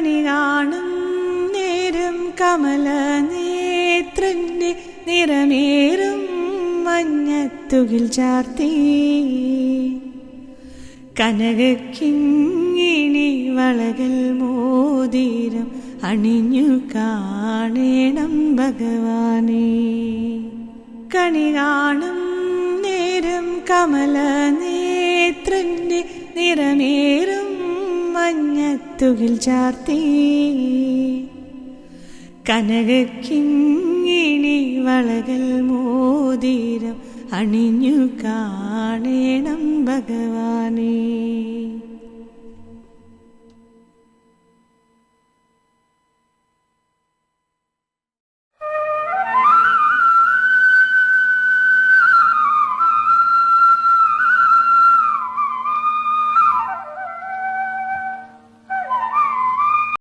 കണി കാണും നേരം കമല നേത്രന്റെ നിറമേറും മഞ്ഞത്തുകിൽ ചാർത്തി. കനകക്കിങ്ങിണി വളകൾ മോതിരം അണിഞ്ഞു കാണേണം ഭഗവാനെ. കണി കാണും നേരം കമല നേത്രന്റെ നിറമേറും മഞ്ഞത്തുകിൽ ചാർത്തി. കനകക്കിങ്ങിണി വളകൾ മോതിരം അണിഞ്ഞു കാണേണം ഭഗവാനേ.